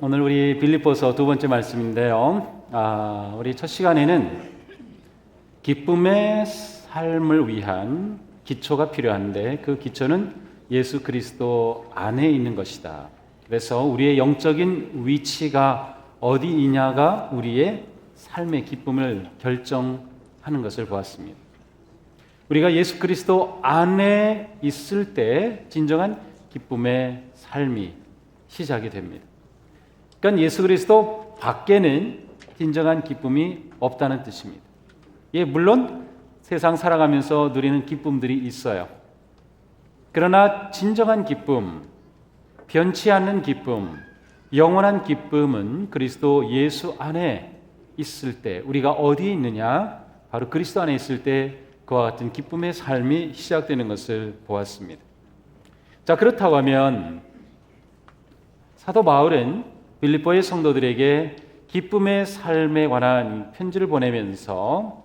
오늘 우리 빌립보서 두 번째 말씀인데요. 아, 우리 첫 시간에는 기쁨의 삶을 위한 기초가 필요한데 그 기초는 예수 그리스도 안에 있는 것이다. 그래서 우리의 영적인 위치가 어디이냐가 우리의 삶의 기쁨을 결정하는 것을 보았습니다. 우리가 예수 그리스도 안에 있을 때 진정한 기쁨의 삶이 시작이 됩니다. 그러니까 예수 그리스도 밖에는 진정한 기쁨이 없다는 뜻입니다. 예, 물론 세상 살아가면서 누리는 기쁨들이 있어요. 그러나 진정한 기쁨, 변치 않는 기쁨, 영원한 기쁨은 그리스도 예수 안에 있을 때 우리가 어디에 있느냐? 바로 그리스도 안에 있을 때 그와 같은 기쁨의 삶이 시작되는 것을 보았습니다. 자, 그렇다고 하면 사도 바울은 빌립보의 성도들에게 기쁨의 삶에 관한 편지를 보내면서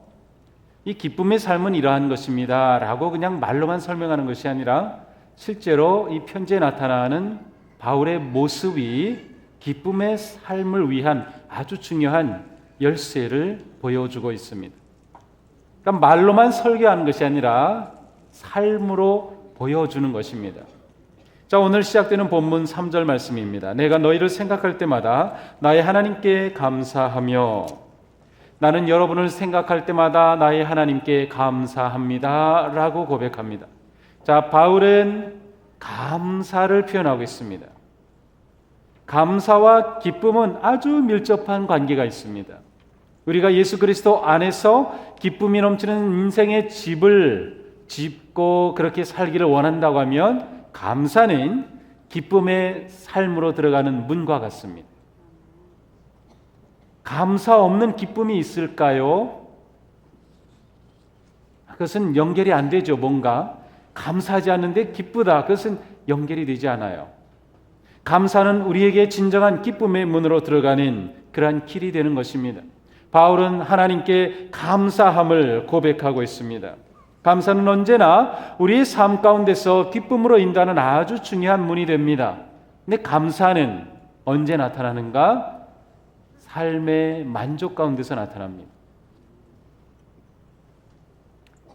이 기쁨의 삶은 이러한 것입니다. 라고 그냥 말로만 설명하는 것이 아니라 실제로 이 편지에 나타나는 바울의 모습이 기쁨의 삶을 위한 아주 중요한 열쇠를 보여주고 있습니다. 그러니까 말로만 설교하는 것이 아니라 삶으로 보여주는 것입니다. 자, 오늘 시작되는 본문 3절 말씀입니다. 내가 너희를 생각할 때마다 나의 하나님께 감사하며 나는 여러분을 생각할 때마다 나의 하나님께 감사합니다. 라고 고백합니다. 자, 바울은 감사를 표현하고 있습니다. 감사와 기쁨은 아주 밀접한 관계가 있습니다. 우리가 예수 그리스도 안에서 기쁨이 넘치는 인생의 집을 짓고 그렇게 살기를 원한다고 하면 감사는 기쁨의 삶으로 들어가는 문과 같습니다. 감사 없는 기쁨이 있을까요? 그것은 연결이 안 되죠. 뭔가 감사하지 않는데 기쁘다. 그것은 연결이 되지 않아요. 감사는 우리에게 진정한 기쁨의 문으로 들어가는 그러한 길이 되는 것입니다. 바울은 하나님께 감사함을 고백하고 있습니다. 감사는 언제나 우리의 삶 가운데서 기쁨으로 인도하는 아주 중요한 문이 됩니다. 근데 감사는 언제 나타나는가? 삶의 만족 가운데서 나타납니다.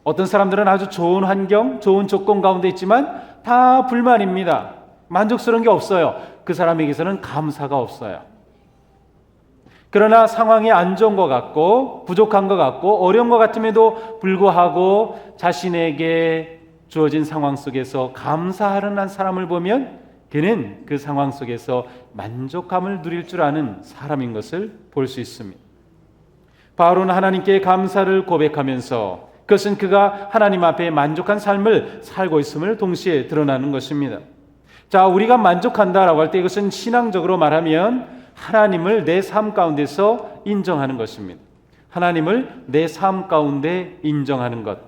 어떤 사람들은 아주 좋은 환경, 좋은 조건 가운데 있지만 다 불만입니다. 만족스러운 게 없어요. 그 사람에게서는 감사가 없어요. 그러나 상황이 안 좋은 것 같고 부족한 것 같고 어려운 것 같음에도 불구하고 자신에게 주어진 상황 속에서 감사하는 한 사람을 보면 그는 그 상황 속에서 만족감을 누릴 줄 아는 사람인 것을 볼 수 있습니다. 바울은 하나님께 감사를 고백하면서 그것은 그가 하나님 앞에 만족한 삶을 살고 있음을 동시에 드러나는 것입니다. 자, 우리가 만족한다라고 할 때 이것은 신앙적으로 말하면 하나님을 내 삶 가운데서 인정하는 것입니다. 하나님을 내 삶 가운데 인정하는 것.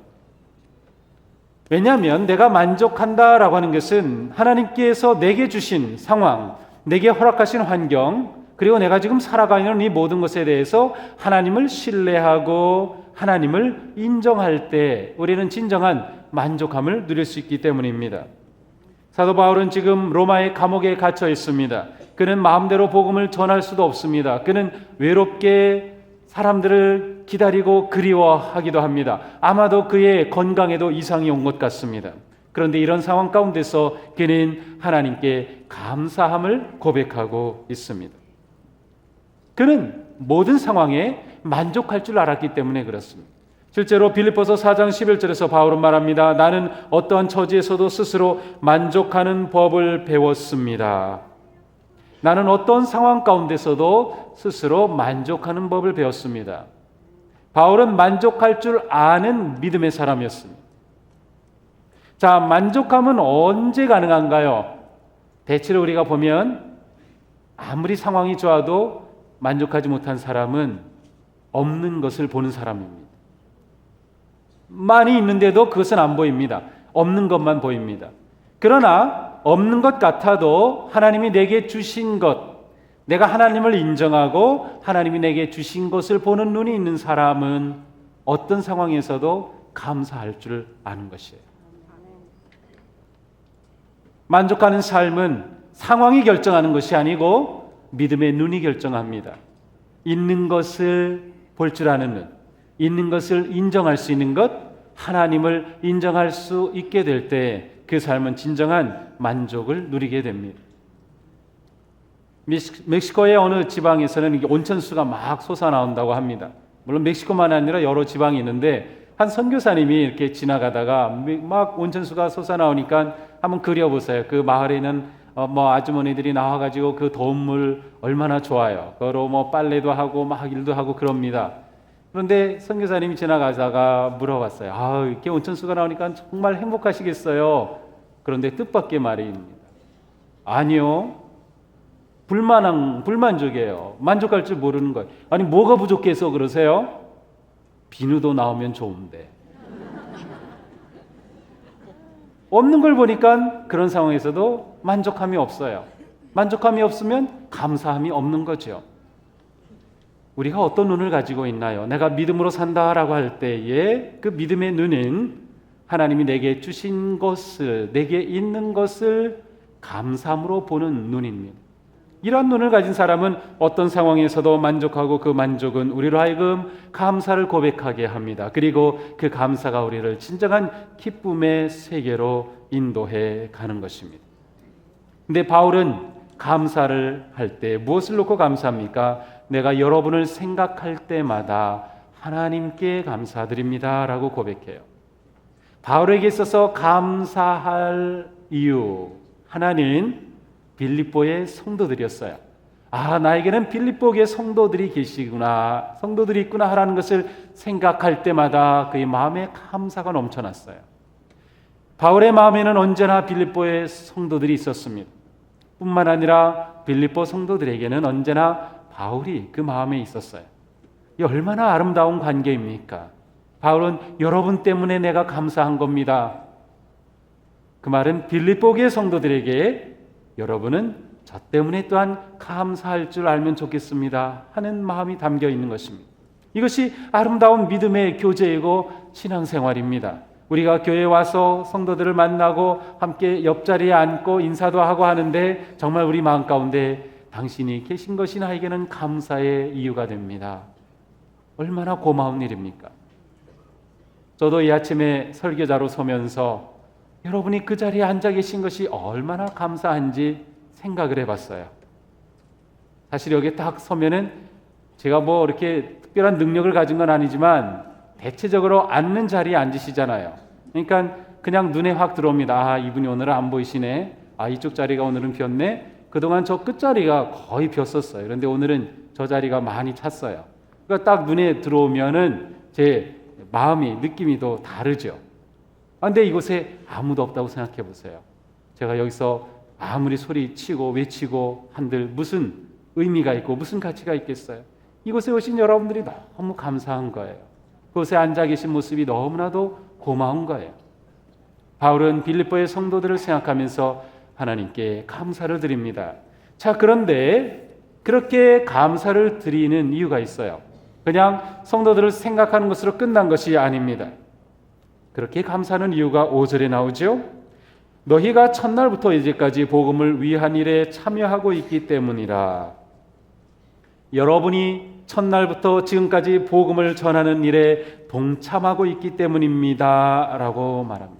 왜냐하면 내가 만족한다라고 하는 것은 하나님께서 내게 주신 상황, 내게 허락하신 환경, 그리고 내가 지금 살아가는 이 모든 것에 대해서 하나님을 신뢰하고 하나님을 인정할 때 우리는 진정한 만족함을 누릴 수 있기 때문입니다. 사도 바울은 지금 로마의 감옥에 갇혀 있습니다. 그는 마음대로 복음을 전할 수도 없습니다. 그는 외롭게 사람들을 기다리고 그리워하기도 합니다. 아마도 그의 건강에도 이상이 온 것 같습니다. 그런데 이런 상황 가운데서 그는 하나님께 감사함을 고백하고 있습니다. 그는 모든 상황에 만족할 줄 알았기 때문에 그렇습니다. 실제로 빌립보서 4장 11절에서 바울은 말합니다. 나는 어떠한 처지에서도 스스로 만족하는 법을 배웠습니다. 나는 어떤 상황 가운데서도 스스로 만족하는 법을 배웠습니다. 바울은 만족할 줄 아는 믿음의 사람이었습니다. 자, 만족함은 언제 가능한가요? 대체로 우리가 보면 아무리 상황이 좋아도 만족하지 못한 사람은 없는 것을 보는 사람입니다. 많이 있는데도 그것은 안 보입니다. 없는 것만 보입니다. 그러나 없는 것 같아도 하나님이 내게 주신 것, 내가 하나님을 인정하고 하나님이 내게 주신 것을 보는 눈이 있는 사람은 어떤 상황에서도 감사할 줄 아는 것이에요. 만족하는 삶은 상황이 결정하는 것이 아니고 믿음의 눈이 결정합니다. 있는 것을 볼 줄 아는 눈, 있는 것을 인정할 수 있는 것, 하나님을 인정할 수 있게 될 때 그 삶은 진정한 만족을 누리게 됩니다. 멕시코의 어느 지방에서는 온천수가 막 솟아나온다고 합니다. 물론 멕시코만 아니라 여러 지방이 있는데 한 선교사님이 이렇게 지나가다가 막 온천수가 솟아나오니까 한번 그려보세요. 그 마을에는 어, 뭐 아주머니들이 나와가지고 그 더운 물 얼마나 좋아요. 그로 뭐 빨래도 하고 막 일도 하고 그럽니다. 그런데 선교사님이 지나가다가 물어봤어요. 아, 이렇게 온천수가 나오니까 정말 행복하시겠어요. 그런데 뜻밖의 말입니다. 아니요. 불만한 불만족이에요. 만족할 줄 모르는 거예요. 아니 뭐가 부족해서 그러세요? 비누도 나오면 좋은데. 없는 걸 보니까 그런 상황에서도 만족함이 없어요. 만족함이 없으면 감사함이 없는 거죠. 우리가 어떤 눈을 가지고 있나요? 내가 믿음으로 산다라고 할 때에 그 믿음의 눈은 하나님이 내게 주신 것을, 내게 있는 것을 감사함으로 보는 눈입니다. 이런 눈을 가진 사람은 어떤 상황에서도 만족하고 그 만족은 우리로 하여금 감사를 고백하게 합니다. 그리고 그 감사가 우리를 진정한 기쁨의 세계로 인도해 가는 것입니다. 근데 바울은 감사를 할 때 무엇을 놓고 감사합니까? 내가 여러분을 생각할 때마다 하나님께 감사드립니다 라고 고백해요. 바울에게 있어서 감사할 이유 하나는 빌립보의 성도들이었어요. 아, 나에게는 빌립보의 성도들이 계시구나, 성도들이 있구나 하라는 것을 생각할 때마다 그의 마음에 감사가 넘쳐났어요. 바울의 마음에는 언제나 빌립보의 성도들이 있었습니다. 뿐만 아니라 빌립보 성도들에게는 언제나 바울이 그 마음에 있었어요. 이 얼마나 아름다운 관계입니까? 바울은 여러분 때문에 내가 감사한 겁니다. 그 말은 빌립보의 성도들에게 여러분은 저 때문에 또한 감사할 줄 알면 좋겠습니다. 하는 마음이 담겨 있는 것입니다. 이것이 아름다운 믿음의 교제이고 신앙생활입니다. 우리가 교회에 와서 성도들을 만나고 함께 옆자리에 앉고 인사도 하고 하는데 정말 우리 마음 가운데 당신이 계신 것이 나에게는 감사의 이유가 됩니다. 얼마나 고마운 일입니까? 저도 이 아침에 설교자로 서면서 여러분이 그 자리에 앉아 계신 것이 얼마나 감사한지 생각을 해봤어요. 사실 여기 딱 서면은 제가 뭐 이렇게 특별한 능력을 가진 건 아니지만 대체적으로 앉는 자리에 앉으시잖아요. 그러니까 그냥 눈에 확 들어옵니다. 아, 이분이 오늘은 안 보이시네. 아, 이쪽 자리가 오늘은 비었네. 그동안 저 끝자리가 거의 비었었어요. 그런데 오늘은 저 자리가 많이 찼어요. 그러니까 딱 눈에 들어오면은 제 마음이, 느낌이 또 다르죠. 아, 근데 이곳에 아무도 없다고 생각해 보세요. 제가 여기서 아무리 소리 치고 외치고 한들 무슨 의미가 있고 무슨 가치가 있겠어요? 이곳에 오신 여러분들이 너무 감사한 거예요. 그곳에 앉아 계신 모습이 너무나도 고마운 거예요. 바울은 빌립보의 성도들을 생각하면서 하나님께 감사를 드립니다. 자, 그런데 그렇게 감사를 드리는 이유가 있어요. 그냥 성도들을 생각하는 것으로 끝난 것이 아닙니다. 그렇게 감사하는 이유가 5절에 나오죠. 너희가 첫날부터 이제까지 복음을 위한 일에 참여하고 있기 때문이라. 여러분이 첫날부터 지금까지 복음을 전하는 일에 동참하고 있기 때문입니다. 라고 말합니다.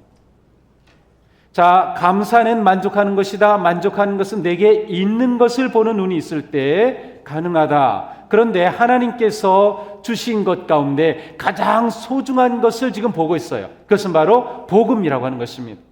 자, 감사는 만족하는 것이다. 만족하는 것은 내게 있는 것을 보는 눈이 있을 때 가능하다. 그런데 하나님께서 주신 것 가운데 가장 소중한 것을 지금 보고 있어요. 그것은 바로 복음이라고 하는 것입니다.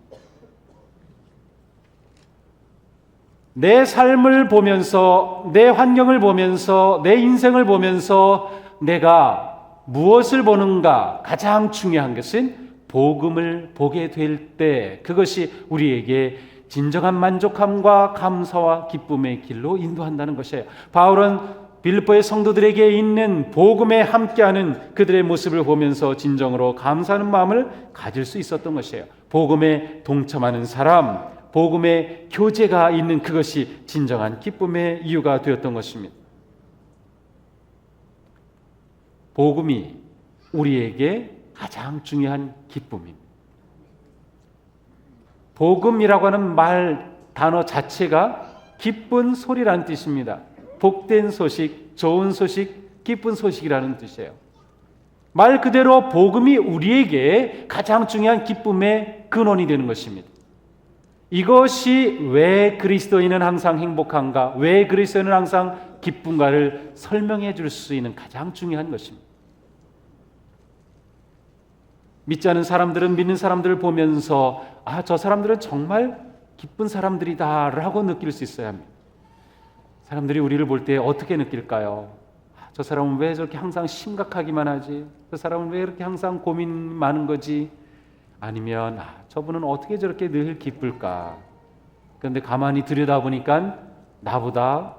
내 삶을 보면서, 내 환경을 보면서, 내 인생을 보면서 내가 무엇을 보는가 가장 중요한 것은 복음을 보게 될 때 그것이 우리에게 진정한 만족함과 감사와 기쁨의 길로 인도한다는 것이에요. 바울은 빌립보의 성도들에게 있는 복음에 함께하는 그들의 모습을 보면서 진정으로 감사하는 마음을 가질 수 있었던 것이에요. 복음에 동참하는 사람, 복음의 교제가 있는 그것이 진정한 기쁨의 이유가 되었던 것입니다. 복음이 우리에게 가장 중요한 기쁨입니다. 복음이라고 하는 말 단어 자체가 기쁜 소리라는 뜻입니다. 복된 소식, 좋은 소식, 기쁜 소식이라는 뜻이에요. 말 그대로 복음이 우리에게 가장 중요한 기쁨의 근원이 되는 것입니다. 이것이 왜 그리스도인은 항상 행복한가, 왜 그리스도인은 항상 기쁜가를 설명해 줄 수 있는 가장 중요한 것입니다. 믿지 않은 사람들은 믿는 사람들을 보면서 아, 저 사람들은 정말 기쁜 사람들이다라고 느낄 수 있어야 합니다. 사람들이 우리를 볼 때 어떻게 느낄까요? 아, 저 사람은 왜 저렇게 항상 심각하기만 하지? 저 사람은 왜 이렇게 항상 고민 많은 거지? 아니면 아, 저분은 어떻게 저렇게 늘 기쁠까? 그런데 가만히 들여다보니까 나보다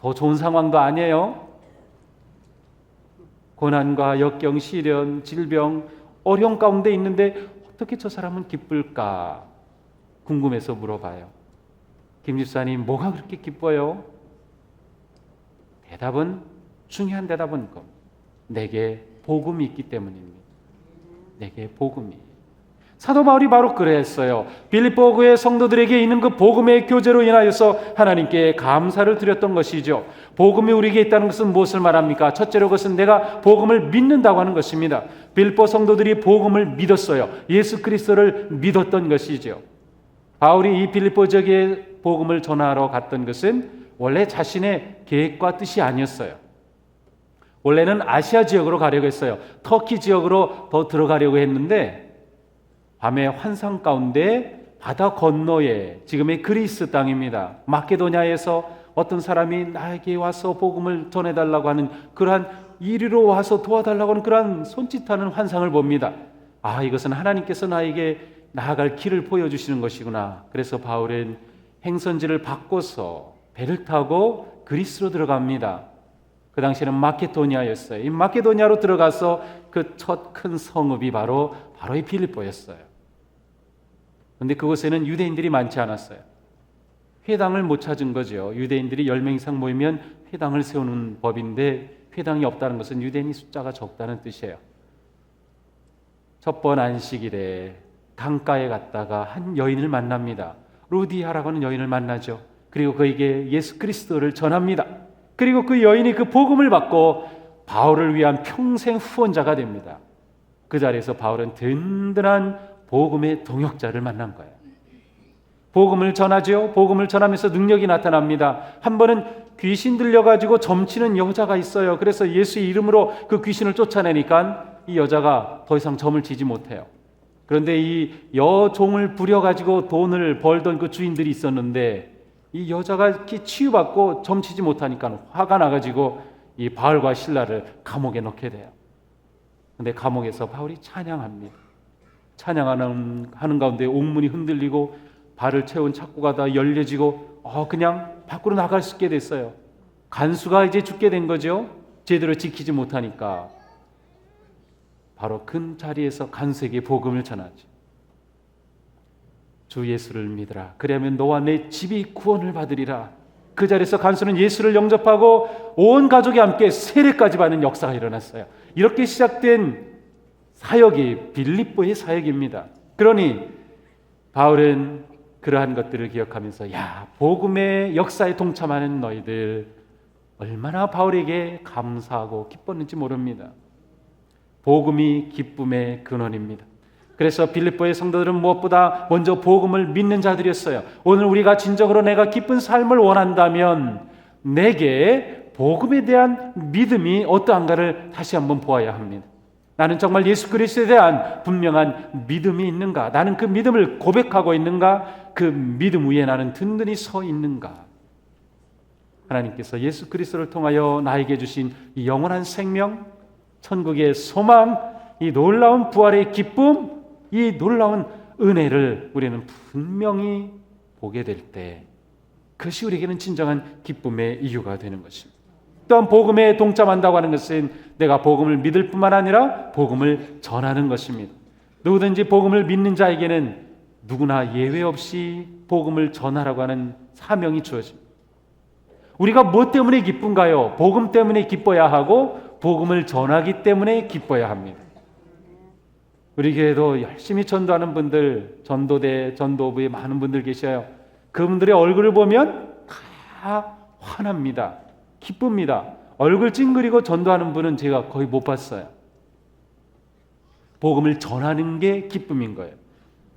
더 좋은 상황도 아니에요. 고난과 역경, 시련, 질병, 어려운 가운데 있는데 어떻게 저 사람은 기쁠까? 궁금해서 물어봐요. 김 집사님, 뭐가 그렇게 기뻐요? 대답은 중요한 대답은 겁니다. 내게 복음이 있기 때문입니다. 내게 복음이. 사도 바울이 바로 그랬어요. 빌립보 교의 성도들에게 있는 그 복음의 교제로 인하여서 하나님께 감사를 드렸던 것이죠. 복음이 우리에게 있다는 것은 무엇을 말합니까? 첫째로 그것은 내가 복음을 믿는다고 하는 것입니다. 빌립보 성도들이 복음을 믿었어요. 예수 그리스도를 믿었던 것이죠. 바울이 이 빌립보 지역에 복음을 전하러 갔던 것은 원래 자신의 계획과 뜻이 아니었어요. 원래는 아시아 지역으로 가려고 했어요. 터키 지역으로 더 들어가려고 했는데 밤의 환상 가운데 바다 건너에 지금의 그리스 땅입니다. 마케도냐에서 어떤 사람이 나에게 와서 복음을 전해달라고 하는 그러한 이리로 와서 도와달라고 하는 그러한 손짓하는 환상을 봅니다. 아 이것은 하나님께서 나에게 나아갈 길을 보여주시는 것이구나. 그래서 바울은 행선지를 바꿔서 배를 타고 그리스로 들어갑니다. 그 당시에는 마케도니아였어요. 이 마케도니아로 들어가서 그 첫 큰 성읍이 바로 바로 이 빌립보였어요. 그런데 그곳에는 유대인들이 많지 않았어요. 회당을 못 찾은 거죠. 유대인들이 10명 이상 모이면 회당을 세우는 법인데 회당이 없다는 것은 유대인이 숫자가 적다는 뜻이에요. 첫 번 안식일에 강가에 갔다가 한 여인을 만납니다. 루디아라고 하는 여인을 만나죠. 그리고 그에게 예수 그리스도를 전합니다. 그리고 그 여인이 그 복음을 받고 바울을 위한 평생 후원자가 됩니다. 그 자리에서 바울은 든든한 복음의 동역자를 만난 거예요. 복음을 전하죠. 복음을 전하면서 능력이 나타납니다. 한 번은 귀신 들려가지고 점치는 여자가 있어요. 그래서 예수의 이름으로 그 귀신을 쫓아내니까 이 여자가 더 이상 점을 치지 못해요. 그런데 이 여종을 부려가지고 돈을 벌던 그 주인들이 있었는데 이 여자가 치유받고 점치지 못하니까 화가 나가지고 이 바울과 신라를 감옥에 넣게 돼요. 근데 감옥에서 바울이 찬양합니다. 찬양하는 하는 가운데 옥문이 흔들리고 발을 채운 착고가 다 열려지고 어 그냥 밖으로 나갈 수 있게 됐어요. 간수가 이제 죽게 된 거죠. 제대로 지키지 못하니까 바로 큰 자리에서 간수에게 복음을 전하지. 주 예수를 믿으라. 그러면 너와 내 집이 구원을 받으리라. 그 자리에서 간수는 예수를 영접하고 온 가족이 함께 세례까지 받는 역사가 일어났어요. 이렇게 시작된 사역이 빌립보의 사역입니다. 그러니 바울은 그러한 것들을 기억하면서 야 복음의 역사에 동참하는 너희들 얼마나 바울에게 감사하고 기뻤는지 모릅니다. 복음이 기쁨의 근원입니다. 그래서 빌립보의 성도들은 무엇보다 먼저 복음을 믿는 자들이었어요. 오늘 우리가 진정으로 내가 기쁜 삶을 원한다면 내게 복음에 대한 믿음이 어떠한가를 다시 한번 보아야 합니다. 나는 정말 예수 그리스도에 대한 분명한 믿음이 있는가? 나는 그 믿음을 고백하고 있는가? 그 믿음 위에 나는 든든히 서 있는가? 하나님께서 예수 그리스도를 통하여 나에게 주신 이 영원한 생명, 천국의 소망, 이 놀라운 부활의 기쁨, 이 놀라운 은혜를 우리는 분명히 보게 될 때, 그것이 우리에게는 진정한 기쁨의 이유가 되는 것입니다. 또한 복음에 동참한다고 하는 것은 내가 복음을 믿을 뿐만 아니라 복음을 전하는 것입니다. 누구든지 복음을 믿는 자에게는 누구나 예외 없이 복음을 전하라고 하는 사명이 주어집니다. 우리가 무엇 때문에 기쁜가요? 복음 때문에 기뻐야 하고 복음을 전하기 때문에 기뻐야 합니다. 우리 교회도 열심히 전도하는 분들, 전도대, 전도부에 많은 분들 계셔요. 그분들의 얼굴을 보면 다 화납니다. 기쁩니다. 얼굴 찡그리고 전도하는 분은 제가 거의 못 봤어요. 복음을 전하는 게 기쁨인 거예요.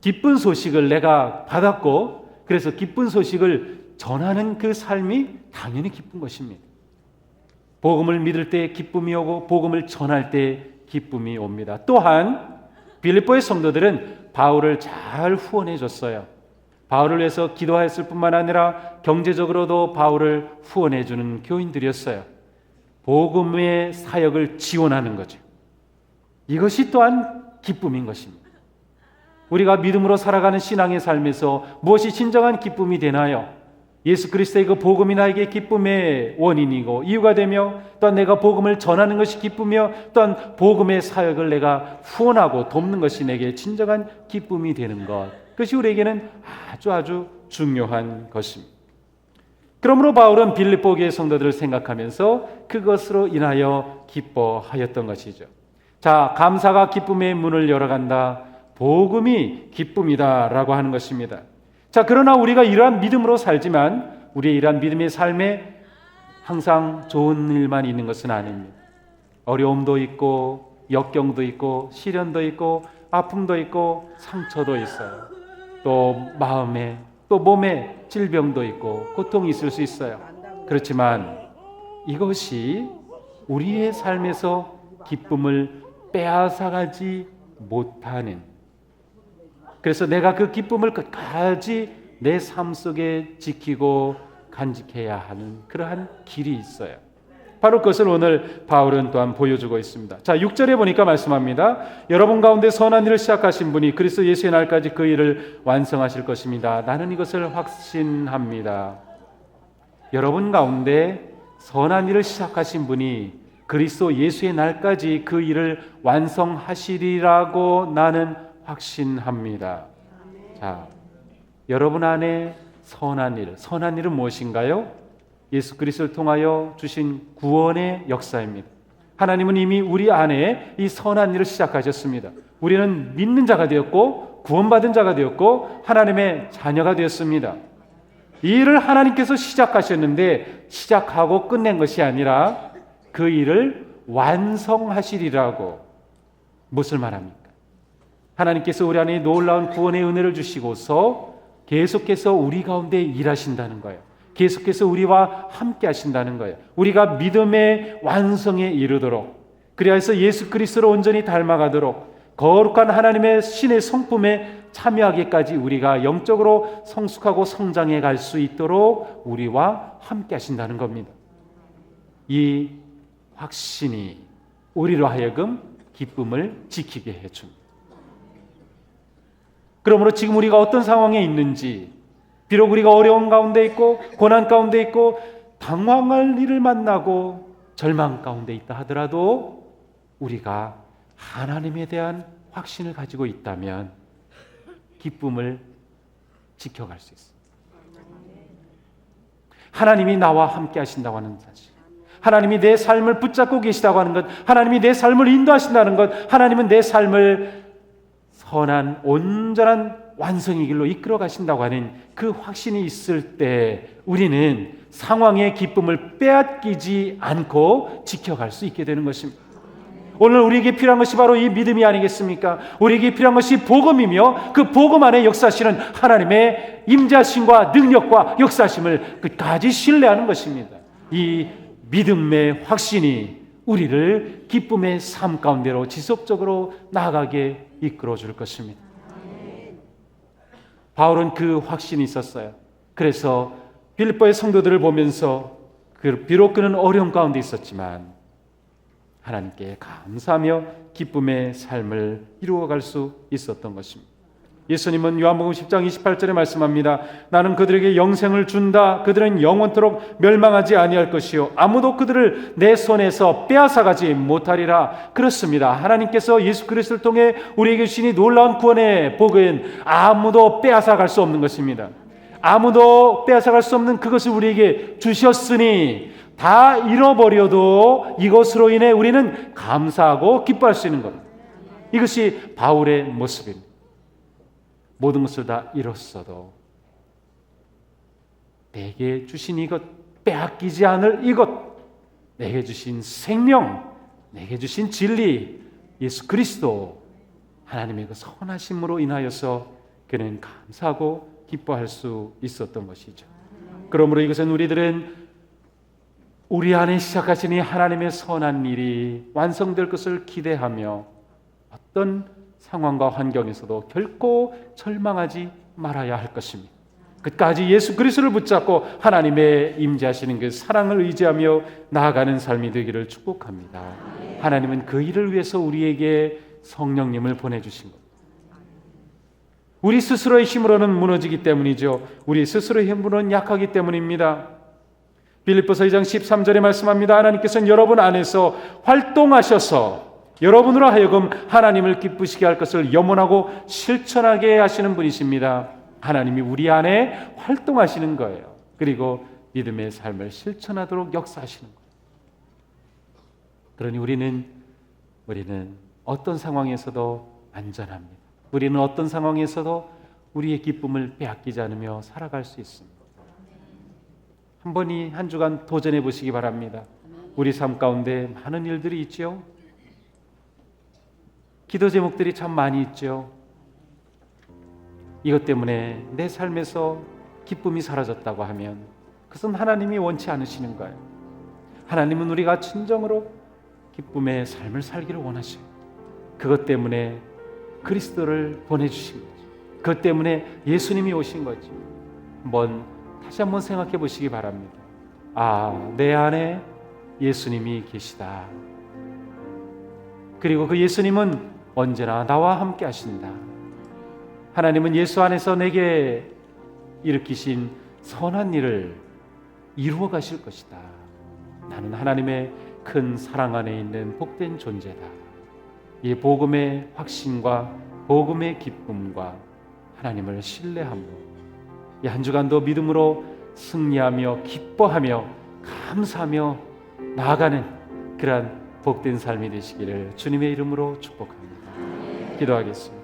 기쁜 소식을 내가 받았고 그래서 기쁜 소식을 전하는 그 삶이 당연히 기쁜 것입니다. 복음을 믿을 때 기쁨이 오고 복음을 전할 때 기쁨이 옵니다. 또한 빌립보의 성도들은 바울을 잘 후원해 줬어요. 바울을 위해서 기도하였을 뿐만 아니라 경제적으로도 바울을 후원해 주는 교인들이었어요. 복음의 사역을 지원하는 거죠. 이것이 또한 기쁨인 것입니다. 우리가 믿음으로 살아가는 신앙의 삶에서 무엇이 진정한 기쁨이 되나요? 예수 그리스도의 그 복음이 나에게 기쁨의 원인이고 이유가 되며 또한 내가 복음을 전하는 것이 기쁘며 또한 복음의 사역을 내가 후원하고 돕는 것이 내게 진정한 기쁨이 되는 것. 그것이 우리에게는 아주 아주 중요한 것입니다. 그러므로 바울은 빌립보 교의 성도들을 생각하면서 그것으로 인하여 기뻐하였던 것이죠. 자, 감사가 기쁨의 문을 열어간다. 복음이 기쁨이다라고 하는 것입니다. 자, 그러나 우리가 이러한 믿음으로 살지만 우리의 이러한 믿음의 삶에 항상 좋은 일만 있는 것은 아닙니다. 어려움도 있고 역경도 있고 시련도 있고 아픔도 있고 상처도 있어요. 또 마음에 또 몸에 질병도 있고 고통이 있을 수 있어요. 그렇지만 이것이 우리의 삶에서 기쁨을 빼앗아가지 못하는 그래서 내가 그 기쁨을 끝까지 내 삶 속에 지키고 간직해야 하는 그러한 길이 있어요. 바로 그것을 오늘 바울은 또한 보여주고 있습니다. 자, 6절에 보니까 말씀합니다. 여러분 가운데 선한 일을 시작하신 분이 그리스도 예수의 날까지 그 일을 완성하실 것입니다. 나는 이것을 확신합니다. 여러분 가운데 선한 일을 시작하신 분이 그리스도 예수의 날까지 그 일을 완성하시리라고 나는 확신합니다. 자, 여러분 안에 선한 일, 선한 일은 무엇인가요? 예수 그리스도를 통하여 주신 구원의 역사입니다. 하나님은 이미 우리 안에 이 선한 일을 시작하셨습니다. 우리는 믿는 자가 되었고 구원받은 자가 되었고 하나님의 자녀가 되었습니다. 이 일을 하나님께서 시작하셨는데 시작하고 끝낸 것이 아니라 그 일을 완성하시리라고 무엇을 말합니까? 하나님께서 우리 안에 놀라운 구원의 은혜를 주시고서 계속해서 우리 가운데 일하신다는 거예요. 계속해서 우리와 함께 하신다는 거예요. 우리가 믿음의 완성에 이르도록 그리하여서 예수 그리스도로 온전히 닮아가도록 거룩한 하나님의 신의 성품에 참여하기까지 우리가 영적으로 성숙하고 성장해 갈 수 있도록 우리와 함께 하신다는 겁니다. 이 확신이 우리로 하여금 기쁨을 지키게 해 줍니다. 그러므로 지금 우리가 어떤 상황에 있는지 비록 우리가 어려움 가운데 있고 고난 가운데 있고 당황할 일을 만나고 절망 가운데 있다 하더라도 우리가 하나님에 대한 확신을 가지고 있다면 기쁨을 지켜갈 수 있습니다. 하나님이 나와 함께 하신다고 하는 사실. 하나님이 내 삶을 붙잡고 계시다고 하는 것, 하나님이 내 삶을 인도하신다는 것, 하나님은 내 삶을 선한 온전한 완성의 길로 이끌어 가신다고 하는 그 확신이 있을 때 우리는 상황의 기쁨을 빼앗기지 않고 지켜갈 수 있게 되는 것입니다. 오늘 우리에게 필요한 것이 바로 이 믿음이 아니겠습니까? 우리에게 필요한 것이 복음이며 그 복음 안에 역사하시는 하나님의 임자심과 능력과 역사심을 끝까지 신뢰하는 것입니다. 이 믿음의 확신이 우리를 기쁨의 삶 가운데로 지속적으로 나아가게 이끌어 줄 것입니다. 바울은 그 확신이 있었어요. 그래서 빌립보의 성도들을 보면서 그 비록 그는 어려움 가운데 있었지만 하나님께 감사하며 기쁨의 삶을 이루어갈 수 있었던 것입니다. 예수님은 요한복음 10장 28절에 말씀합니다. 나는 그들에게 영생을 준다. 그들은 영원토록 멸망하지 아니할 것이요 아무도 그들을 내 손에서 빼앗아 가지 못하리라. 그렇습니다. 하나님께서 예수 그리스도를 통해 우리에게 주시니 놀라운 구원의 복은 아무도 빼앗아 갈 수 없는 것입니다. 아무도 빼앗아 갈 수 없는 그것을 우리에게 주셨으니 다 잃어버려도 이것으로 인해 우리는 감사하고 기뻐할 수 있는 것. 이것이 바울의 모습입니다. 모든 것을 다 잃었어도 내게 주신 이것 빼앗기지 않을 이것 내게 주신 생명, 내게 주신 진리, 예수 그리스도 하나님의 그 선하심으로 인하여서 그는 감사하고 기뻐할 수 있었던 것이죠. 그러므로 이것은 우리들은 우리 안에 시작하시니 하나님의 선한 일이 완성될 것을 기대하며 어떤 상황과 환경에서도 결코 절망하지 말아야 할 것입니다. 끝까지 예수 그리스도를 붙잡고 하나님의 임재하시는 그 사랑을 의지하며 나아가는 삶이 되기를 축복합니다. 하나님은 그 일을 위해서 우리에게 성령님을 보내주신 겁니다. 우리 스스로의 힘으로는 무너지기 때문이죠. 우리 스스로의 힘으로는 약하기 때문입니다. 빌립보서 2장 13절에 말씀합니다. 하나님께서는 여러분 안에서 활동하셔서 여러분으로 하여금 하나님을 기쁘시게 할 것을 염원하고 실천하게 하시는 분이십니다. 하나님이 우리 안에 활동하시는 거예요. 그리고 믿음의 삶을 실천하도록 역사하시는 거예요. 그러니 우리는 우리는 어떤 상황에서도 안전합니다. 우리는 어떤 상황에서도 우리의 기쁨을 빼앗기지 않으며 살아갈 수 있습니다. 한 번이 한 주간 도전해 보시기 바랍니다. 우리 삶 가운데 많은 일들이 있죠. 기도 제목들이 참 많이 있죠. 이것 때문에 내 삶에서 기쁨이 사라졌다고 하면 그것은 하나님이 원치 않으시는 거예요. 하나님은 우리가 진정으로 기쁨의 삶을 살기를 원하셔요. 그것 때문에 그리스도를 보내주신 거죠. 그것 때문에 예수님이 오신 거죠. 한번 다시 한번 생각해 보시기 바랍니다. 아, 내 안에 예수님이 계시다. 그리고 그 예수님은 언제나 나와 함께 하신다. 하나님은 예수 안에서 내게 일으키신 선한 일을 이루어 가실 것이다. 나는 하나님의 큰 사랑 안에 있는 복된 존재다. 이 복음의 확신과 복음의 기쁨과 하나님을 신뢰함으로 이 한 주간도 믿음으로 승리하며 기뻐하며 감사하며 나아가는 그러한 복된 삶이 되시기를 주님의 이름으로 축복합니다. 기도하겠습니다.